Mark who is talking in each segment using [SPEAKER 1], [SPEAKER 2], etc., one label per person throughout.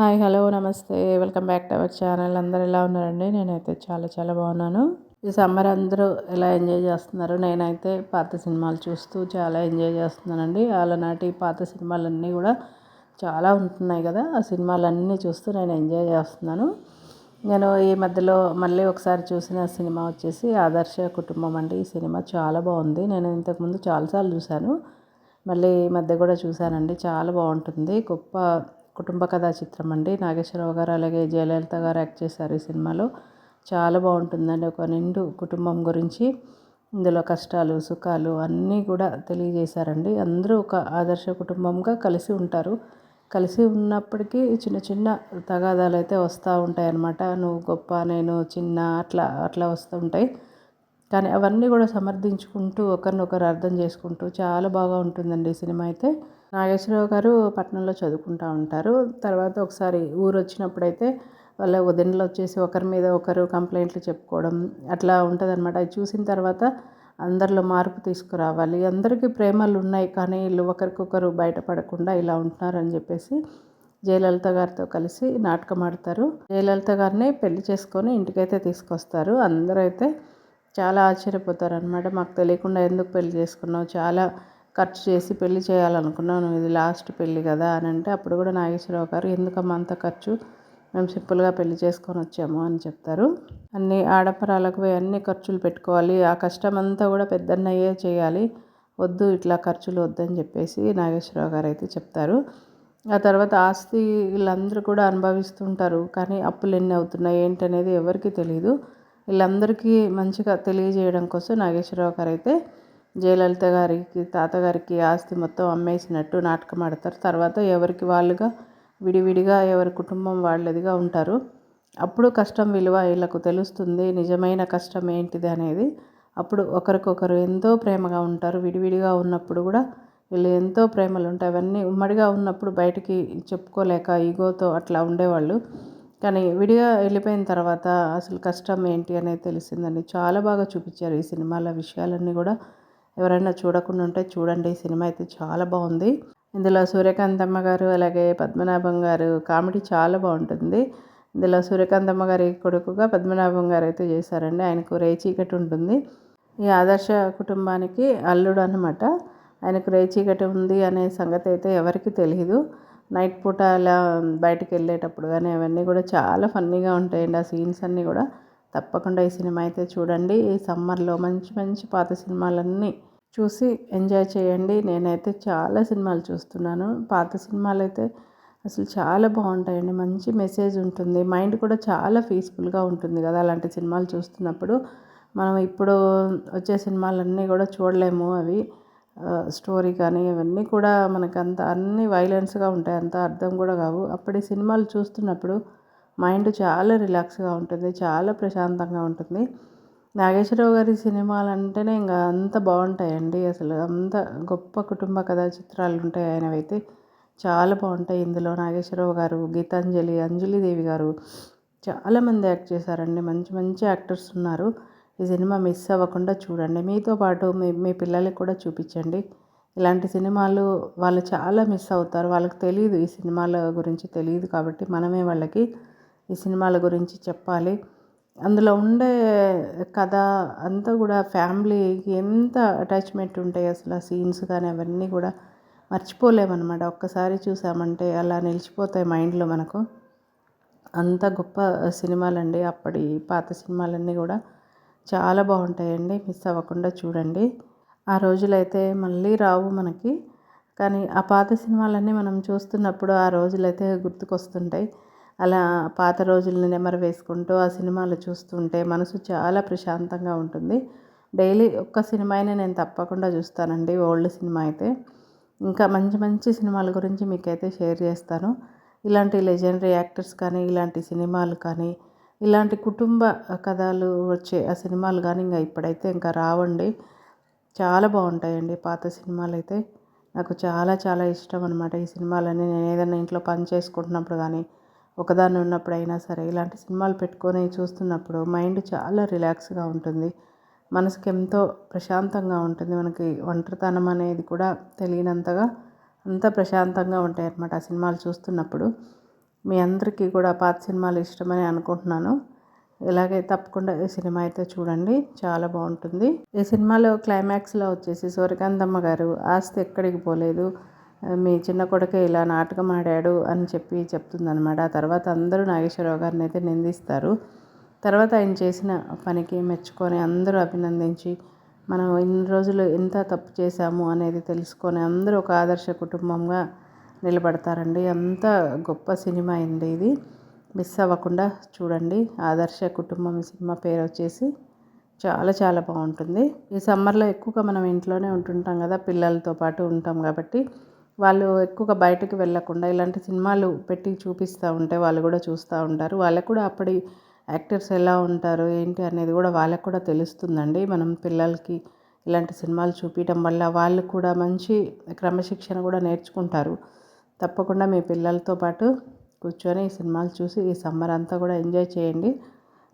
[SPEAKER 1] Hi hello నమస్తే. Welcome back to our channel. అందరు ఎలా ఉన్నారండి? నేనైతే చాలా చాలా బాగున్నాను. ఈ సమ్మర్ అందరూ ఎలా ఎంజాయ్ చేస్తున్నారు? నేనైతే పాత సినిమాలు చూస్తూ చాలా ఎంజాయ్ చేస్తున్నానండి. నాటి పాత సినిమాలన్నీ కూడా చాలా ఉంటున్నాయి కదా. ఆ సినిమాలన్నీ చూస్తూ నేను ఎంజాయ్ చేస్తున్నాను. నేను ఈ మధ్యలో మళ్ళీ ఒకసారి చూసిన సినిమా వచ్చేసి ఆదర్శ కుటుంబం అండి. ఈ సినిమా చాలా బాగుంది. నేను ఇంతకుముందు చాలాసార్లు చూశాను. మళ్ళీ ఈ మధ్య కూడా చూశానండి. చాలా బాగుంటుంది. గొప్ప కుటుంబ కథా చిత్రం అండి. నాగేశ్వరరావు గారు అలాగే జయలలిత గారు యాక్ట్ చేశారు ఈ సినిమాలో. చాలా బాగుంటుందండి. ఒక నిండు కుటుంబం గురించి ఇందులో కష్టాలు సుఖాలు అన్నీ కూడా తెలియజేశారండి. అందరూ ఒక ఆదర్శ కుటుంబంగా కలిసి ఉంటారు. కలిసి ఉన్నప్పటికీ చిన్న చిన్న తగాదాలు అయితే వస్తూ ఉంటాయి అన్నమాట నువ్వు గొప్ప నేను చిన్న అట్లా అట్లా వస్తూ ఉంటాయి. కానీ అవన్నీ కూడా సమర్థించుకుంటూ ఒకరినొకరు అర్థం చేసుకుంటూ చాలా బాగా ఉంటుందండి ఈ సినిమా అయితే. నాగేశ్వరరావు గారు పట్టణంలో చదువుకుంటూ ఉంటారు. తర్వాత ఒకసారి ఊరు వచ్చినప్పుడైతే వాళ్ళ వదినలు వచ్చేసి ఒకరి మీద ఒకరు కంప్లైంట్లు చెప్పుకోవడం అట్లా ఉంటుంది అనమాట అది చూసిన తర్వాత అందరిలో మార్పు తీసుకురావాలి. అందరికీ ప్రేమలు ఉన్నాయి కానీ వీళ్ళు ఒకరికొకరు బయటపడకుండా ఇలా ఉంటున్నారని చెప్పేసి జయలలిత గారితో కలిసి నాటకం ఆడతారు. జయలలిత గారిని పెళ్ళి చేసుకొని ఇంటికైతే తీసుకొస్తారు. అందరూ అయితే చాలా ఆశ్చర్యపోతారు అనమాట మాకు తెలియకుండా ఎందుకు పెళ్ళి చేసుకున్నావు? చాలా ఖర్చు చేసి పెళ్ళి చేయాలనుకున్నాను. ఇది లాస్ట్ పెళ్ళి కదా అని అంటే అప్పుడు కూడా నాగేశ్వరరావు గారు ఎందుకమ్మా అంత ఖర్చు? మేము సింపుల్గా పెళ్ళి చేసుకొని వచ్చాము అని చెప్తారు. అన్ని ఆడపరాలకు అన్ని ఖర్చులు పెట్టుకోవాలి. ఆ కష్టం అంతా కూడా పెద్దన్నయ్యే చేయాలి. వద్దు ఇట్లా ఖర్చులు వద్దని చెప్పేసి నాగేశ్వరరావు గారు అయితే చెప్తారు. ఆ తర్వాత ఆస్తి వీళ్ళందరూ కూడా అనుభవిస్తుంటారు. కానీ అప్పులు ఎన్ని అవుతున్నాయి ఏంటనేది ఎవరికి తెలియదు వీళ్ళందరికీ మంచిగా తెలియజేయడం కోసం నాగేశ్వరరావు గారు అయితే జయలలిత గారికి తాతగారికి ఆస్తి మొత్తం అమ్మేసినట్టు నాటకం ఆడతారు. తర్వాత ఎవరికి వాళ్ళుగా విడివిడిగా ఎవరి కుటుంబం వాళ్ళదిగా ఉంటారు. అప్పుడు కష్టం విలువ వీళ్ళకు తెలుస్తుంది. నిజమైన కష్టం ఏంటిది అనేది అప్పుడు ఒకరికొకరు ఎంతో ప్రేమగా ఉంటారు. విడివిడిగా ఉన్నప్పుడు కూడా వీళ్ళు ఎంతో ప్రేమలు ఉంటాయి. అవన్నీ ఉమ్మడిగా ఉన్నప్పుడు బయటికి చెప్పుకోలేక ఈగోతో అట్లా ఉండేవాళ్ళు. కానీ విడిగా వెళ్ళిపోయిన తర్వాత అసలు కష్టం ఏంటి అనేది తెలిసిందండి. చాలా బాగా చూపించారు ఈ సినిమాల విషయాలన్నీ కూడా. ఎవరైనా చూడకుండా ఉంటే చూడండి. సినిమా అయితే చాలా బాగుంది. ఇందులో సూర్యకాంతమ్మ గారు అలాగే పద్మనాభం గారు కామెడీ చాలా బాగుంటుంది. ఇందులో సూర్యకాంతమ్మ గారి కొడుకుగా పద్మనాభం గారు అయితే చేశారండి. ఆయనకు రేచీకటి ఉంటుంది. ఈ ఆదర్శ కుటుంబానికి అల్లుడు అనమాట ఆయనకు రేచీకటి ఉంది అనే సంగతి అయితే ఎవరికి తెలియదు నైట్ పూట అలా బయటకు వెళ్ళేటప్పుడు కానీ అవన్నీ కూడా చాలా ఫన్నీగా ఉంటాయండి. ఆ సీన్స్ అన్నీ కూడా తప్పకుండా ఈ సినిమా అయితే చూడండి. ఈ సమ్మర్లో మంచి మంచి పాత సినిమాలన్నీ చూసి ఎంజాయ్ చేయండి. నేనైతే చాలా సినిమాలు చూస్తున్నాను. పాత సినిమాలు అయితే అసలు చాలా బాగుంటాయండి. మంచి మెసేజ్ ఉంటుంది. మైండ్ కూడా చాలా పీస్ఫుల్గా ఉంటుంది కదా అలాంటి సినిమాలు చూస్తున్నప్పుడు. మనం ఇప్పుడు వచ్చే సినిమాలన్నీ కూడా చూడలేము అవి. స్టోరీ కానీ ఇవన్నీ కూడా మనకు అంత అన్ని వైలెన్స్గా ఉంటాయి. అంత అర్థం కూడా కావు. అప్పటి సినిమాలు చూస్తున్నప్పుడు మైండ్ చాలా రిలాక్స్గా ఉంటుంది. చాలా ప్రశాంతంగా ఉంటుంది. నాగేశ్వరరావు గారి సినిమాలు అంటేనే ఇంకా అంత బాగుంటాయండి. అసలు అంత గొప్ప కుటుంబ కథా చిత్రాలు ఉంటాయి ఆయనవైతే. చాలా బాగుంటాయి ఇందులో. నాగేశ్వరరావు గారు గీతాంజలి అంజలిదేవి గారు చాలామంది యాక్ట్ చేశారండి. మంచి మంచి యాక్టర్స్ ఉన్నారు. ఈ సినిమా మిస్ అవ్వకుండా చూడండి. మీతో పాటు మీ మీ పిల్లలకి కూడా చూపించండి. ఇలాంటి సినిమాలు వాళ్ళు చాలా మిస్ అవుతారు. వాళ్ళకి తెలియదు ఈ సినిమాల గురించి తెలియదు కాబట్టి మనమే వాళ్ళకి ఈ సినిమాల గురించి చెప్పాలి. అందులో ఉండే కథ అంతా కూడా ఫ్యామిలీకి ఎంత అటాచ్మెంట్ ఉంటాయి అసలు ఆ సీన్స్ కానీ అవన్నీ కూడా మర్చిపోలేమన్నమాట. ఒక్కసారి చూసామంటే అలా నిలిచిపోతాయి మైండ్లో మనకు. అంత గొప్ప సినిమాలండి. అప్పటి పాత సినిమాలన్నీ కూడా చాలా బాగుంటాయండి. మిస్ అవ్వకుండా చూడండి. ఆ రోజులైతే మళ్ళీ రావు మనకి. కానీ ఆ పాత సినిమాలన్నీ మనం చూస్తున్నప్పుడు ఆ రోజులైతే గుర్తుకొస్తుంటాయి. అలా పాత రోజులని నెమరు వేసుకుంటూ ఆ సినిమాలు చూస్తుంటే మనసు చాలా ప్రశాంతంగా ఉంటుంది. డైలీ ఒక్క సినిమా అయినా నేను తప్పకుండా చూస్తానండి ఓల్డ్ సినిమా అయితే. ఇంకా మంచి మంచి సినిమాల గురించి మీకైతే షేర్ చేస్తాను. ఇలాంటి లెజెండరీ యాక్టర్స్ కానీ ఇలాంటి సినిమాలు కానీ ఇలాంటి కుటుంబ కథలు వచ్చే ఆ సినిమాలు కానీ ఇంకా ఇప్పుడైతే ఇంకా రావండి. చాలా బాగుంటాయండి పాత సినిమాలు అయితే. నాకు చాలా చాలా ఇష్టం అనమాట ఈ సినిమాలన్నీ. నేను ఏదైనా ఇంట్లో పని చేసుకుంటున్నప్పుడు కానీ ఒకదాన్ని ఉన్నప్పుడైనా సరే ఇలాంటి సినిమాలు పెట్టుకొని చూస్తున్నప్పుడు మైండ్ చాలా రిలాక్స్గా ఉంటుంది. మనసుకి ఎంతో ప్రశాంతంగా ఉంటుంది. మనకి ఒంటరితనం అనేది కూడా తెలియనంతగా అంత ప్రశాంతంగా ఉంటాయి అన్నమాట ఆ సినిమాలు చూస్తున్నప్పుడు. మీ అందరికీ కూడా పాత సినిమాలు ఇష్టమని అనుకుంటున్నాను. ఇలాగే తప్పకుండా ఈ సినిమా అయితే చూడండి. చాలా బాగుంటుంది. ఈ సినిమాలో క్లైమాక్స్లో వచ్చేసి సూర్యకాంతమ్మ గారు ఆస్తి ఎక్కడికి పోలేదు. మీ చిన్న కొడుకే ఇలా నాటకం ఆడాడు అని చెప్పి చెప్తుందనమాట ఆ తర్వాత అందరూ నాగేశ్వరరావు గారిని అయితే నిందిస్తారు. తర్వాత ఆయన చేసిన పనికి మెచ్చుకొని అందరూ అభినందించి మనం ఇన్ని రోజులు ఎంత తప్పు చేశాము అనేది తెలుసుకొని అందరూ ఒక ఆదర్శ కుటుంబంగా నిలబడతారండి. అంత గొప్ప సినిమా అయింది ఇది. మిస్ అవ్వకుండా చూడండి. ఆదర్శ కుటుంబం సినిమా పేరు వచ్చేసి చాలా చాలా బాగుంటుంది. ఈ సమ్మర్లో ఎక్కువగా మనం ఇంట్లోనే ఉంటుంటాం కదా పిల్లలతో పాటు ఉంటాం కాబట్టి వాళ్ళు ఎక్కువగా బయటకు వెళ్ళకుండా ఇలాంటి సినిమాలు పెట్టి చూపిస్తూ ఉంటే వాళ్ళు కూడా చూస్తూ ఉంటారు. వాళ్ళకు కూడా అప్పటి యాక్టర్స్ ఎలా ఉంటారు ఏంటి అనేది కూడా వాళ్ళకు కూడా తెలుస్తుందండి. మనం పిల్లలకి ఇలాంటి సినిమాలు చూపించడం వల్ల వాళ్ళు కూడా మంచి క్రమశిక్షణ కూడా నేర్చుకుంటారు. తప్పకుండా మీ పిల్లలతో పాటు కూర్చొని ఈ సినిమాలు చూసి ఈ సమ్మర్ అంతా కూడా ఎంజాయ్ చేయండి.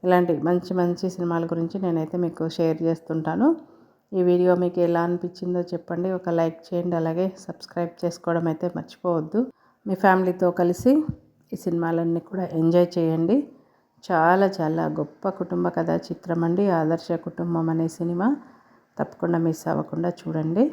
[SPEAKER 1] ఇలాంటి మంచి మంచి సినిమాల గురించి నేనైతే మీకు షేర్ చేస్తుంటాను. ఈ వీడియో మీకు ఎలా అనిపించిందో చెప్పండి. ఒక లైక్ చేయండి అలాగే సబ్స్క్రైబ్ చేసుకోవడం అయితే మర్చిపోవద్దు. మీ ఫ్యామిలీతో కలిసి ఈ సినిమాలన్నీ కూడా ఎంజాయ్ చేయండి. చాలా చాలా గొప్ప కుటుంబ కథా చిత్రం అండి. ఆదర్శ కుటుంబం అనే సినిమా. తప్పకుండా మిస్ అవ్వకుండా చూడండి.